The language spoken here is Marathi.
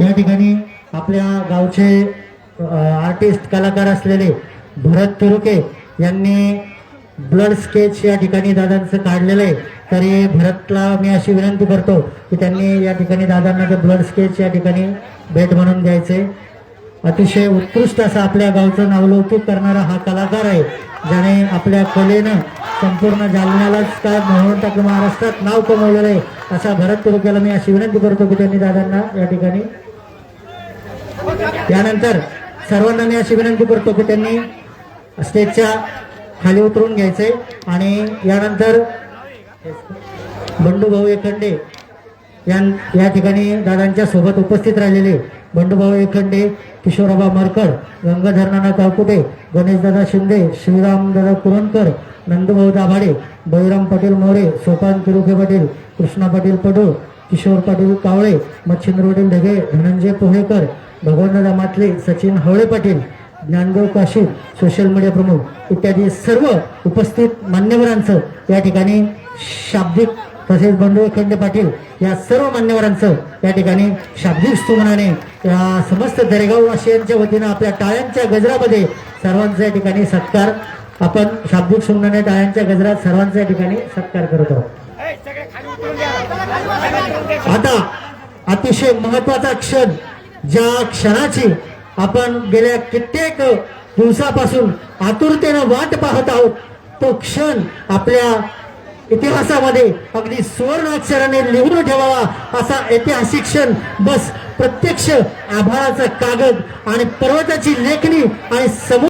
या ठिकाणी आपल्या गावचे आर्टिस्ट कलाकार असलेले भरत तुरुके यांनी ब्लड स्केच या ठिकाणी दादांचं काढलेलं आहे. तरी भरतला मी अशी विनंती करतो की त्यांनी या ठिकाणी दादांना ते ब्लड स्केच या ठिकाणी भेट म्हणून द्यायचे अतिशय उत्कृष्ट असं आपल्या गावचं नावलौकिक करणारा हा कलाकार आहे. ज्याने आपल्या कलेनं संपूर्ण जालन्यालाच काय म्हणून टाकलं महाराष्ट्रात नाव कमवलेलं आहे असा भरत तालुक्याला मी अशी विनंती करतो की त्यांनी दादांना या ठिकाणी यानंतर सर्वांना मी अशी विनंती करतो की त्यांनी स्टेजच्या खाली उतरून घ्यायचे आणि यानंतर बंडूभाऊ एखंडे या या ठिकाणी दादांच्या सोबत उपस्थित राहिलेले बंडूभाऊ एखंडे किशोराबा मरकड गंगाधरनाना काळकुटे गणेशदादा शिंदे श्रीरामदादा कुरणकर नंदूभाऊ दाभाडे बळीराम पाटील मोरे सोपान तिरुखे पाटील कृष्णा पाटील पडूळ किशोर पाटील कावळे मच्छिंद्र पाटील ढगे धनंजय पोहेकर भगवंतदादा मातले सचिन हवळे पाटील ज्ञानदेव काशी सोशल मीडिया प्रमुख इत्यादी सर्व उपस्थित मान्यवरांचं या ठिकाणी शाब्दिक तसेच बंडू खंडे पाटील या सर्व मान्यवरांचं या ठिकाणी शाब्दिक स्तुमनाने या समस्त दरेगाव वासियांच्या वतीनं आपल्या टाळ्यांच्या गजरामध्ये सर्वांचा या ठिकाणी सत्कार आपण शाब्दिक सुमनाने टाळ्यांच्या गजरात सर्वांचा या ठिकाणी सत्कार करत आहोत. आता अतिशय महत्त्वाचा क्षण ज्या क्षणाची आपण गेल्या कित्येक दिवसापासून आतुरतेनं वाट पाहत आहोत तो क्षण आपल्या इतिहासामध्ये अगदी सुवर्ण अक्षराने लिहून ठेवावा असा ऐतिहासिक क्षण. बस प्रत्यक्ष आभाळाचा कागद आणि पर्वताची लेखणी आणि समोर